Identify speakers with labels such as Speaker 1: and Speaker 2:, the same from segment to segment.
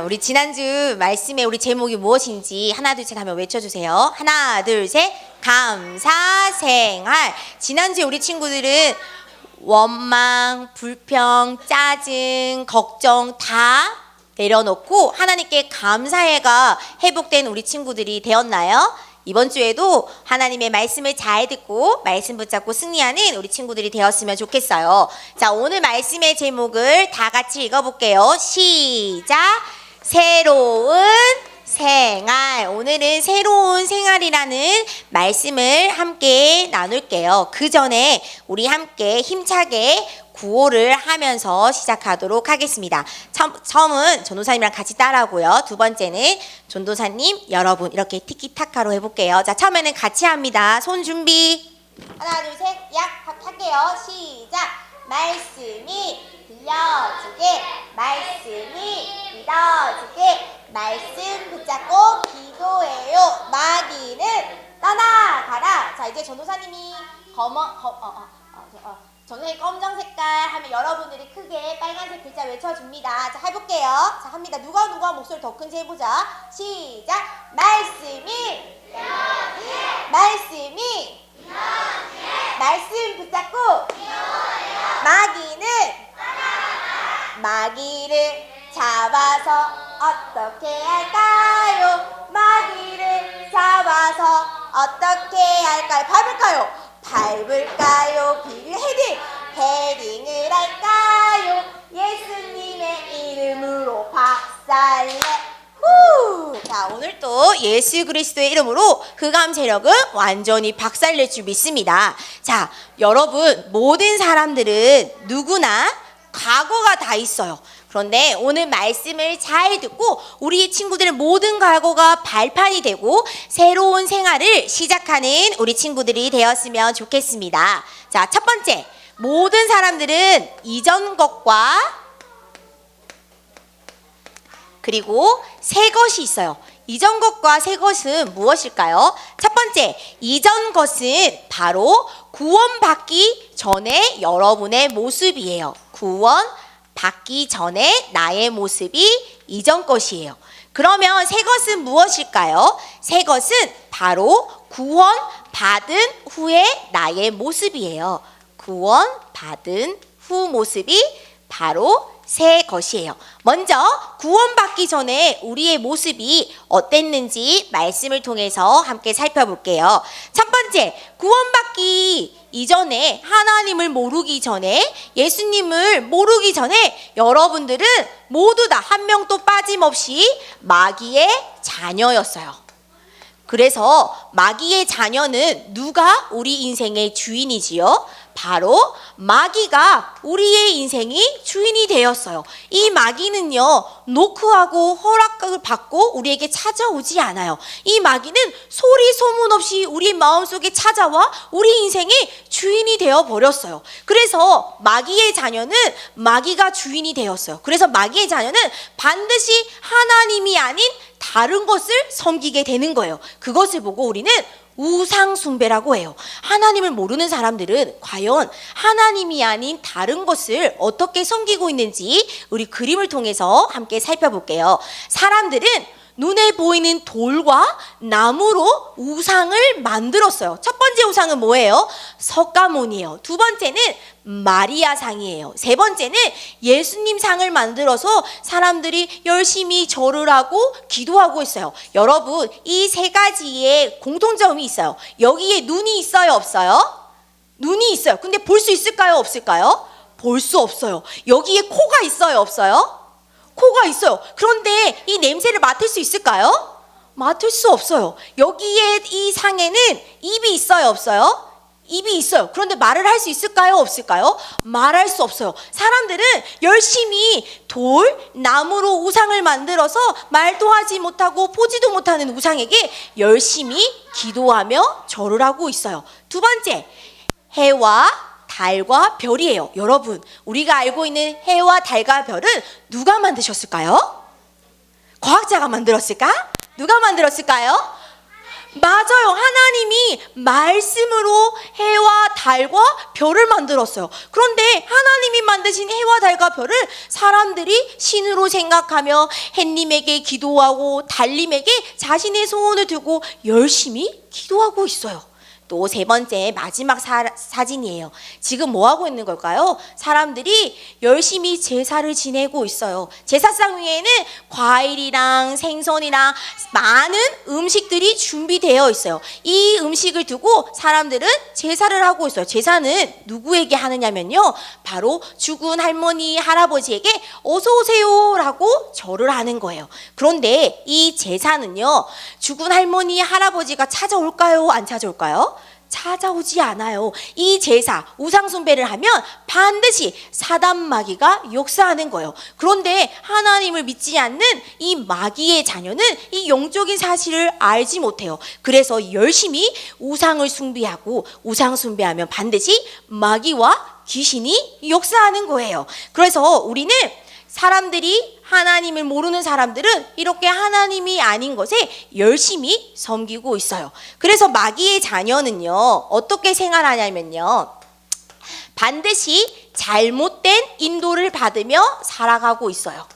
Speaker 1: 자, 우리 지난주 말씀의 우리 제목이 무엇인지 하나 둘 셋 하면 외쳐주세요. 하나 둘 셋. 감사 생활. 지난주에 우리 친구들은 원망, 불평, 짜증, 걱정 다 내려놓고 하나님께 감사해가 회복된 우리 친구들이 되었나요? 이번 주에도 하나님의 말씀을 잘 듣고 말씀 붙잡고 승리하는 우리 친구들이 되었으면 좋겠어요. 자, 오늘 말씀의 제목을 다 같이 읽어볼게요. 시작. 새로운 생활. 오늘은 새로운 생활이라는 말씀을 함께 나눌게요. 그 전에 우리 함께 힘차게 구호를 하면서 시작하도록 하겠습니다. 처음, 처음 은 전도사님이랑 같이 따라하고요. 두 번째는 전도사님, 여러분 이렇게 티키타카로 해볼게요. 자, 처음에는 같이 합니다. 손 준비. 하나, 둘, 셋, 약 할게요. 시작. 말씀이 들려지게, 말씀이 믿어지게, 말씀 붙잡고 기도해요. 마귀는 떠나가라. 자, 이제 전도사님이 검어, 검, 어, 어, 어, 저, 어. 전도사님 검정 색깔 하면 여러분들이 크게 빨간색 글자 외쳐줍니다. 자, 해볼게요. 자, 합니다. 누가 누가 목소리 더 큰지 해보자. 시작. 말씀이 말씀이 말씀 붙잡고 마귀는 마귀를 잡아서 어떻게 할까요? 마귀를 잡아서 어떻게 할까요? 밟을까요? 밟을까요? 비를 헤딩 헤딩을 할까요? 예수님의 이름으로 박살내 후! 자, 오늘 또 예수 그리스도의 이름으로 흑암 세력은 완전히 박살낼 줄 믿습니다. 자, 여러분, 모든 사람들은 누구나 과거가 다 있어요. 그런데 오늘 말씀을 잘 듣고 우리 친구들의 모든 과거가 발판이 되고 새로운 생활을 시작하는 우리 친구들이 되었으면 좋겠습니다. 자, 첫 번째. 모든 사람들은 이전 것과 그리고 새 것이 있어요. 이전 것과 새 것은 무엇일까요? 첫 번째, 이전 것은 바로 구원받기 전에 여러분의 모습이에요. 구원 받기 전에 나의 모습이 이전 것이에요. 그러면 새 것은 무엇일까요? 새 것은 바로 구원 받은 후에 나의 모습이에요. 구원 받은 후 모습이 바로 새 것이에요. 먼저 구원받기 전에 우리의 모습이 어땠는지 말씀을 통해서 함께 살펴볼게요. 첫 번째, 구원받기 이전에 하나님을 모르기 전에 예수님을 모르기 전에 여러분들은 모두 다 한 명도 빠짐없이 마귀의 자녀였어요. 그래서 마귀의 자녀는 누가 우리 인생의 주인이지요? 바로 마귀가 우리의 인생이 주인이 되었어요. 이 마귀는요, 노크하고 허락을 받고 우리에게 찾아오지 않아요. 이 마귀는 소리 소문 없이 우리 마음속에 찾아와 우리 인생의 주인이 되어 버렸어요. 그래서 마귀의 자녀는 마귀가 주인이 되었어요. 그래서 마귀의 자녀는 반드시 하나님이 아닌 다른 것을 섬기게 되는 거예요. 그것을 보고 우리는 우상 숭배라고 해요. 하나님을 모르는 사람들은 과연 하나님이 아닌 다른 것을 어떻게 섬기고 있는지 우리 그림을 통해서 함께 살펴볼게요. 사람들은 눈에 보이는 돌과 나무로 우상을 만들었어요. 첫 번째 우상은 뭐예요? 석가모니예요. 두 번째는 마리아 상이에요. 세 번째는 예수님 상을 만들어서 사람들이 열심히 절을 하고 기도하고 있어요. 여러분, 이 세 가지의 공통점이 있어요. 여기에 눈이 있어요, 없어요? 눈이 있어요. 근데 볼 수 있을까요, 없을까요? 볼 수 없어요. 여기에 코가 있어요, 없어요? 코가 있어요. 그런데 이 냄새를 맡을 수 있을까요? 맡을 수 없어요. 여기에 이 상에는 입이 있어요, 없어요? 입이 있어요. 그런데 말을 할 수 있을까요? 없을까요? 말할 수 없어요. 사람들은 열심히 돌, 나무로 우상을 만들어서 말도 하지 못하고 보지도 못하는 우상에게 열심히 기도하며 절을 하고 있어요. 두 번째, 해와 달과 별이에요. 여러분, 우리가 알고 있는 해와 달과 별은 누가 만드셨을까요? 과학자가 만들었을까? 누가 만들었을까요? 맞아요. 하나님이 말씀으로 해와 달과 별을 만들었어요. 그런데 하나님이 만드신 해와 달과 별을 사람들이 신으로 생각하며 햇님에게 기도하고 달님에게 자신의 소원을 두고 열심히 기도하고 있어요. 또 세 번째 마지막 사, 사진이에요. 지금 뭐 하고 있는 걸까요? 사람들이 열심히 제사를 지내고 있어요. 제사상 위에는 과일이랑 생선이랑 많은 음식들이 준비되어 있어요. 이 음식을 두고 사람들은 제사를 하고 있어요. 제사는 누구에게 하느냐면요. 바로 죽은 할머니, 할아버지에게 어서 오세요라고 절을 하는 거예요. 그런데 이 제사는요. 죽은 할머니, 할아버지가 찾아올까요? 안 찾아올까요? 찾아오지 않아요. 이 제사, 우상숭배를 하면 반드시 사단 마귀가 역사하는 거예요. 그런데 하나님을 믿지 않는 이 마귀의 자녀는 이 영적인 사실을 알지 못해요. 그래서 열심히 우상을 숭배하고 우상 숭배하면 반드시 마귀와 귀신이 역사하는 거예요. 그래서 우리는 사람들이 하나님을 모르는 사람들은 이렇게 하나님이 아닌 것에 열심히 섬기고 있어요. 그래서 마귀의 자녀는요, 어떻게 생활하냐면요, 반드시 잘못된 인도를 받으며 살아가고 있어요.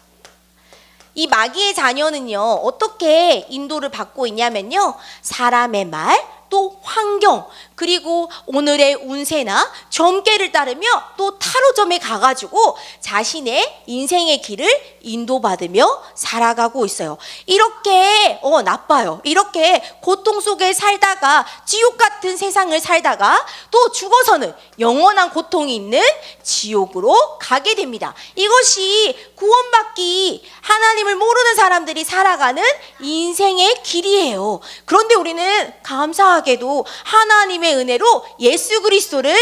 Speaker 1: 이 마귀의 자녀는요, 어떻게 인도를 받고 있냐면요, 사람의 말, 또 환경, 그리고 오늘의 운세나 점괘를 따르며 또 타로점에 가가지고 자신의 인생의 길을 인도받으며 살아가고 있어요. 이렇게, 어, 나빠요. 이렇게 고통 속에 살다가 지옥 같은 세상을 살다가 또 죽어서는 영원한 고통이 있는 지옥으로 가게 됩니다. 이것이 구원받기 하나님을 모르는 사람들이 살아가는 인생의 길이에요. 그런데 우리는 감사하게도 하나님의 은혜로 예수 그리스도를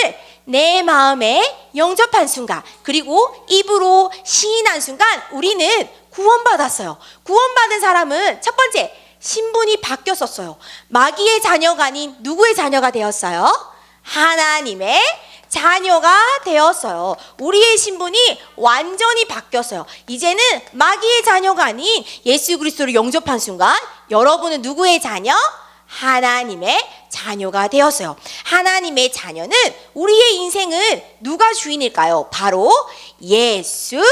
Speaker 1: 내 마음에 영접한 순간 그리고 입으로 시인한 순간 우리는 구원받았어요. 구원받은 사람은 첫 번째 신분이 바뀌었었어요. 마귀의 자녀가 아닌 누구의 자녀가 되었어요? 하나님의 자녀가 되었어요. 우리의 신분이 완전히 바뀌었어요. 이제는 마귀의 자녀가 아닌 예수 그리스도를 영접한 순간 여러분은 누구의 자녀? 하나님의 자녀가 되었어요. 하나님의 자녀는 우리의 인생은 누가 주인일까요? 바로 예수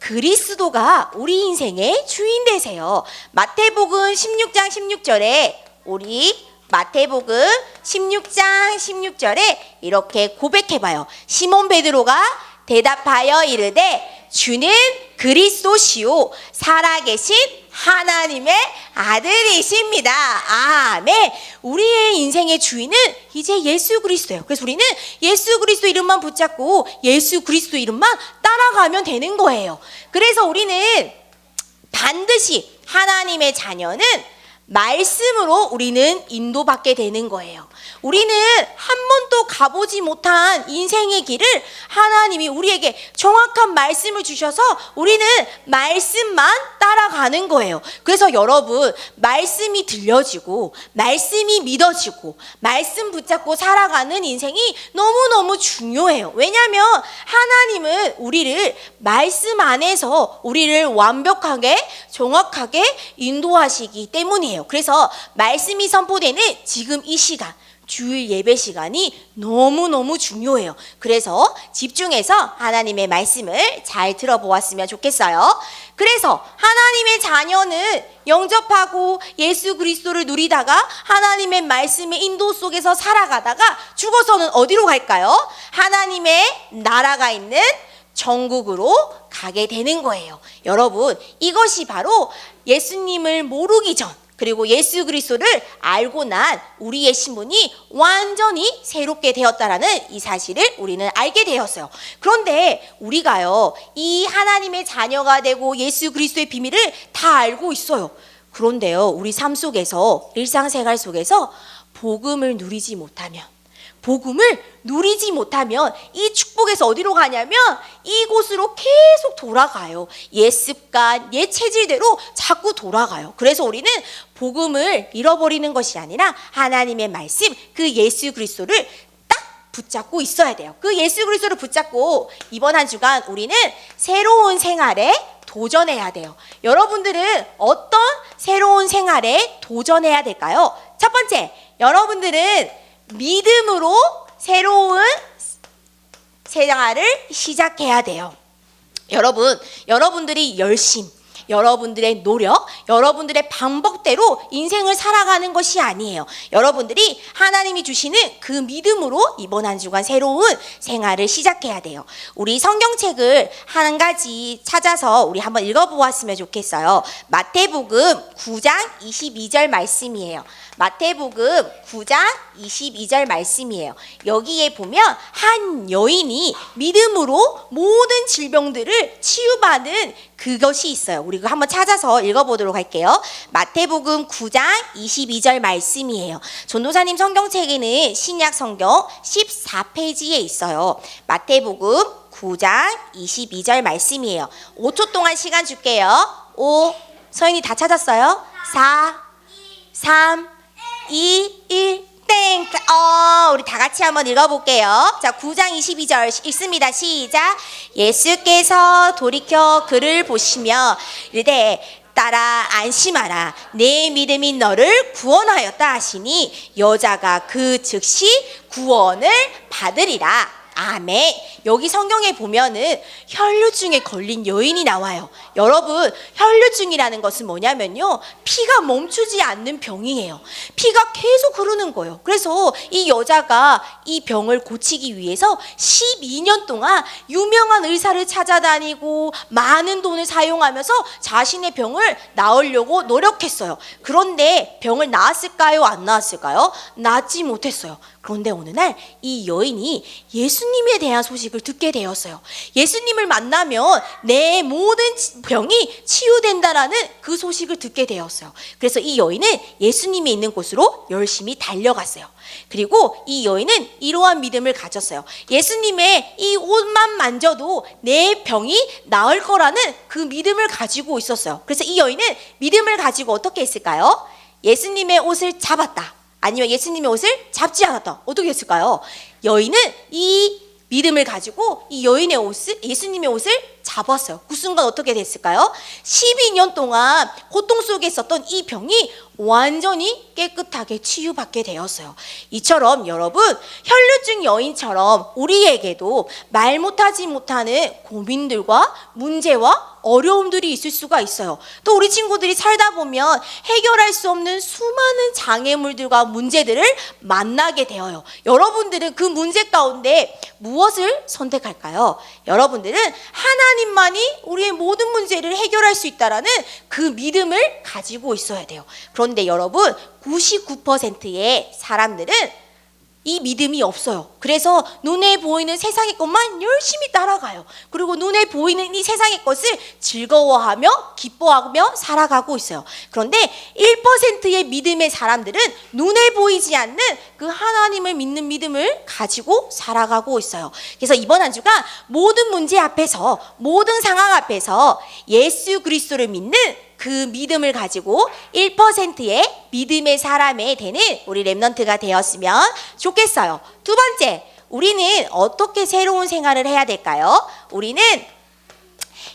Speaker 1: 그리스도가 우리 인생의 주인 되세요. 마태복음 16장 16절에 우리 마태복음 16장 16절에 이렇게 고백해봐요. 시몬 베드로가 대답하여 이르되 주는 그리스도시요 살아계신 하나님의 아들이십니다. 아멘. 우리의 인생의 주인은 이제 예수 그리스도예요. 그래서 우리는 예수 그리스도 이름만 붙잡고 예수 그리스도 이름만 따라가면 되는 거예요. 그래서 우리는 반드시 하나님의 자녀는 말씀으로 우리는 인도받게 되는 거예요. 우리는 한 번도 가보지 못한 인생의 길을 하나님이 우리에게 정확한 말씀을 주셔서 우리는 말씀만 따라가는 거예요. 그래서 여러분, 말씀이 들려지고, 말씀이 믿어지고, 말씀 붙잡고 살아가는 인생이 너무너무 중요해요. 왜냐하면 하나님은 우리를 말씀 안에서 우리를 완벽하게, 정확하게 인도하시기 때문이에요. 그래서 말씀이 선포되는 지금 이 시간, 주일 예배 시간이 너무너무 중요해요. 그래서 집중해서 하나님의 말씀을 잘 들어보았으면 좋겠어요. 그래서 하나님의 자녀는 영접하고 예수 그리스도를 누리다가 하나님의 말씀의 인도 속에서 살아가다가 죽어서는 어디로 갈까요? 하나님의 나라가 있는 천국으로 가게 되는 거예요. 여러분, 이것이 바로 예수님을 모르기 전 그리고 예수 그리스도를 알고 난 우리의 신분이 완전히 새롭게 되었다라는 이 사실을 우리는 알게 되었어요. 그런데 우리가요, 이 하나님의 자녀가 되고 예수 그리스도의 비밀을 다 알고 있어요. 그런데요, 우리 삶 속에서, 일상생활 속에서 복음을 누리지 못하면, 복음을 누리지 못하면 이 축복에서 어디로 가냐면 이곳으로 계속 돌아가요. 옛 습관, 옛 체질대로 자꾸 돌아가요. 그래서 우리는 복음을 잃어버리는 것이 아니라 하나님의 말씀, 그 예수 그리스도를 딱 붙잡고 있어야 돼요. 그 예수 그리스도를 붙잡고 이번 한 주간 우리는 새로운 생활에 도전해야 돼요. 여러분들은 어떤 새로운 생활에 도전해야 될까요? 첫 번째, 여러분들은 믿음으로 새로운 생활을 시작해야 돼요. 여러분, 여러분들이 열심, 여러분들의 노력, 여러분들의 방법대로 인생을 살아가는 것이 아니에요. 여러분들이 하나님이 주시는 그 믿음으로 이번 한 주간 새로운 생활을 시작해야 돼요. 우리 성경책을 한 가지 찾아서 우리 한번 읽어보았으면 좋겠어요. 마태복음 9장 22절 말씀이에요. 마태복음 9장 22절 말씀이에요. 여기에 보면 한 여인이 믿음으로 모든 질병들을 치유받은 그것이 있어요. 우리 그 한번 찾아서 읽어보도록 할게요. 마태복음 9장 22절 말씀이에요. 전도사님 성경책에는 신약 성경 14페이지에 있어요. 마태복음 9장 22절 말씀이에요. 5초 동안 시간 줄게요. 5, 서인이 다 찾았어요? 4, 3, 2, 1, 땡. 어, 우리 다 같이 한번 읽어볼게요. 자, 9장 22절 읽습니다. 시작. 예수께서 돌이켜 그를 보시며 이르되 따라 안심하라. 내 믿음이 너를 구원하였다 하시니 여자가 그 즉시 구원을 받으리라. 아멘. 여기 성경에 보면은 혈류증에 걸린 여인이 나와요. 여러분, 혈류증이라는 것은 뭐냐면요. 피가 멈추지 않는 병이에요. 피가 계속 흐르는 거예요. 그래서 이 여자가 이 병을 고치기 위해서 12년 동안 유명한 의사를 찾아다니고 많은 돈을 사용하면서 자신의 병을 나으려고 노력했어요. 그런데 병을 나았을까요? 안 나았을까요? 낫지 못했어요. 그런데 어느 날 이 여인이 예수님에 대한 소식을 듣게 되었어요. 예수님을 만나면 내 모든 병이 치유된다라는 그 소식을 듣게 되었어요. 그래서 이 여인은 예수님이 있는 곳으로 열심히 달려갔어요. 그리고 이 여인은 이러한 믿음을 가졌어요. 예수님의 이 옷만 만져도 내 병이 나을 거라는 그 믿음을 가지고 있었어요. 그래서 이 여인은 믿음을 가지고 어떻게 했을까요? 예수님의 옷을 잡았다. 아니면 예수님의 옷을 잡지 않았다. 어떻게 했을까요? 여인은 이 믿음을 가지고 이 여인의 옷을 예수님의 옷을 잡았어요. 그 순간 어떻게 됐을까요? 12년 동안 고통 속에 있었던 이 병이 완전히 깨끗하게 치유받게 되었어요. 이처럼 여러분 혈류증 여인처럼 우리에게도 말 못하지 못하는 고민들과 문제와 어려움들이 있을 수가 있어요. 또 우리 친구들이 살다 보면 해결할 수 없는 수많은 장애물들과 문제들을 만나게 되어요. 여러분들은 그 문제 가운데 무엇을 선택할까요? 여러분들은 하나님만이 우리의 모든 문제를 해결할 수 있다라는 그 믿음을 가지고 있어야 돼요. 그런 데 여러분 99%의 사람들은 이 믿음이 없어요. 그래서 눈에 보이는 세상의 것만 열심히 따라가요. 그리고 눈에 보이는 이 세상의 것을 즐거워하며 기뻐하며 살아가고 있어요. 그런데 1%의 믿음의 사람들은 눈에 보이지 않는 그 하나님을 믿는 믿음을 가지고 살아가고 있어요. 그래서 이번 한 주간 모든 문제 앞에서 모든 상황 앞에서 예수 그리스도를 믿는 그 믿음을 가지고 1%의 믿음의 사람에 되는 우리 랩넌트가 되었으면 좋겠어요. 두 번째, 우리는 어떻게 새로운 생활을 해야 될까요? 우리는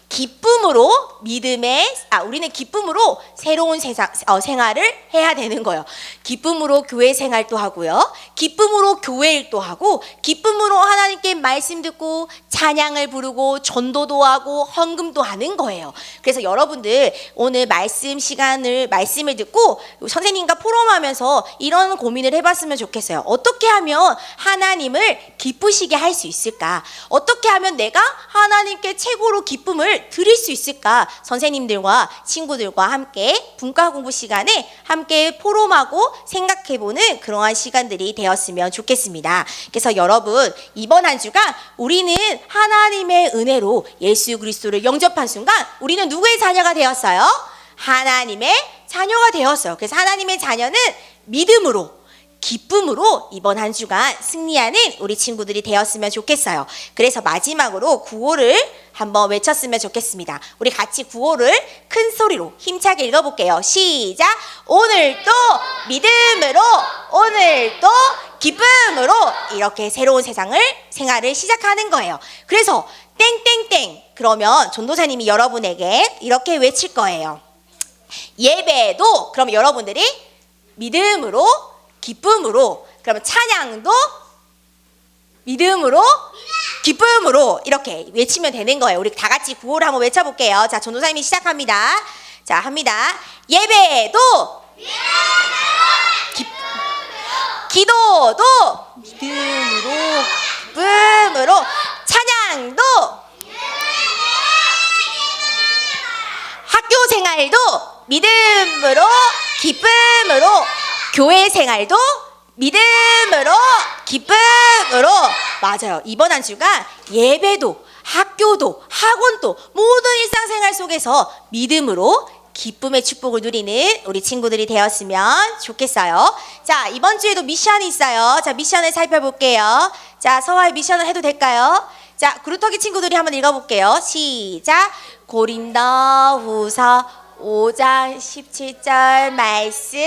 Speaker 1: 기쁨으로 믿음의 아 우리는 기쁨으로 새로운 세상 어, 생활을 해야 되는 거예요. 기쁨으로 교회 생활도 하고요. 기쁨으로 교회 일도 하고 기쁨으로 하나님께 말씀 듣고 찬양을 부르고 전도도 하고 헌금도 하는 거예요. 그래서 여러분들 오늘 말씀 시간을 말씀을 듣고 선생님과 포럼하면서 이런 고민을 해봤으면 좋겠어요. 어떻게 하면 하나님을 기쁘시게 할 수 있을까? 어떻게 하면 내가 하나님께 최고로 기쁨을 드릴 수 있을까? 선생님들과 친구들과 함께 분과 공부 시간에 함께 포럼하고 생각해보는 그러한 시간들이 되었으면 좋겠습니다. 그래서 여러분 이번 한 주간 우리는 하나님의 은혜로 예수 그리스도를 영접한 순간 우리는 누구의 자녀가 되었어요? 하나님의 자녀가 되었어요. 그래서 하나님의 자녀는 믿음으로 기쁨으로 이번 한 주간 승리하는 우리 친구들이 되었으면 좋겠어요. 그래서 마지막으로 구호를 한번 외쳤으면 좋겠습니다. 우리 같이 구호를 큰 소리로 힘차게 읽어볼게요. 시작! 오늘도 믿음으로, 오늘도 기쁨으로 이렇게 새로운 세상을, 생활을 시작하는 거예요. 그래서 땡땡땡! 그러면 전도사님이 여러분에게 이렇게 외칠 거예요. 예배도, 그럼 여러분들이 믿음으로 기쁨으로 그러면 찬양도 믿음으로 기쁨으로 이렇게 외치면 되는 거예요. 우리 다 같이 구호를 한번 외쳐볼게요. 자, 전도사님이 시작합니다. 자, 합니다. 예배도 기, 기도도 믿음으로 기쁨으로 찬양도 학교 생활도 믿음으로 기쁨으로 교회 생활도 믿음으로 기쁨으로 맞아요. 이번 한 주가 예배도 학교도 학원도 모든 일상생활 속에서 믿음으로 기쁨의 축복을 누리는 우리 친구들이 되었으면 좋겠어요. 자, 이번 주에도 미션이 있어요. 자, 미션을 살펴볼게요. 자, 서화의 미션을 해도 될까요? 자, 구루터기 친구들이 한번 읽어볼게요. 시작. 고린도 후서 5장 17절 말씀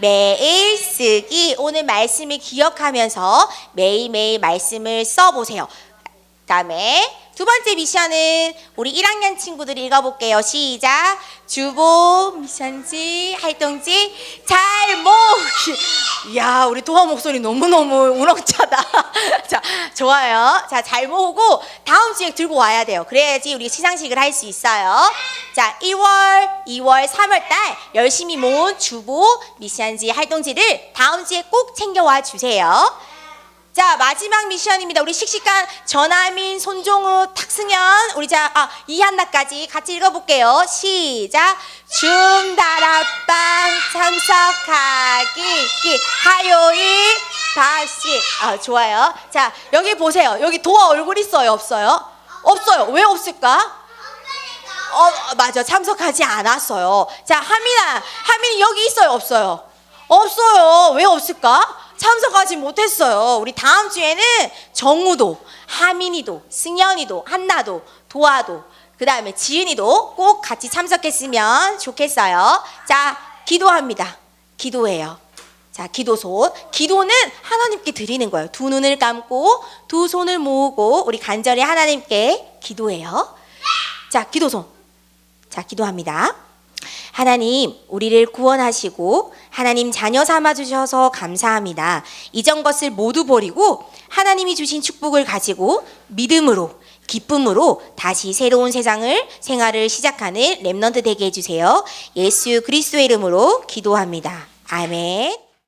Speaker 1: 매일 쓰기. 오늘 말씀을 기억하면서 매일매일 말씀을 써보세요. 다음에 두 번째 미션은 우리 1학년 친구들이 읽어볼게요. 시작. 주보 미션지 활동지 잘못. 이야 우리 도화 목소리 너무 너무 우렁차다. 자 좋아요. 자잘 모으고 다음 주에 들고 와야 돼요. 그래야지 우리 시상식을 할 수 있어요. 자 1월, 2월, 3월 달 열심히 모은 주보 미션지 활동지를 다음 주에 꼭 챙겨와 주세요. 자 마지막 미션입니다. 우리 씩씩한 전하민, 손종우, 탁승현, 우리 자 아 이한나까지 같이 읽어볼게요. 시작. 춤다락방 참석하기 기 화요일 다시 아 좋아요. 자 여기 보세요. 여기 도화 얼굴 있어요, 없어요? 없어요. 왜 없을까? 어 맞아 참석하지 않았어요. 자 하민아, 하민이 여기 있어요, 없어요? 없어요. 왜 없을까? 참석하지 못했어요. 우리 다음 주에는 정우도, 하민이도, 승현이도, 한나도, 도아도, 그 다음에 지은이도 꼭 같이 참석했으면 좋겠어요. 자, 기도합니다. 기도해요. 자, 기도손. 기도는 하나님께 드리는 거예요. 두 눈을 감고 두 손을 모으고 우리 간절히 하나님께 기도해요. 자, 기도손. 자, 기도합니다. 하나님, 우리를 구원하시고 하나님 자녀 삼아 주셔서 감사합니다. 이전 것을 모두 버리고 하나님이 주신 축복을 가지고 믿음으로 기쁨으로 다시 새로운 세상을 생활을 시작하는 렘넌트 되게 해 주세요. 예수 그리스도의 이름으로 기도합니다. 아멘.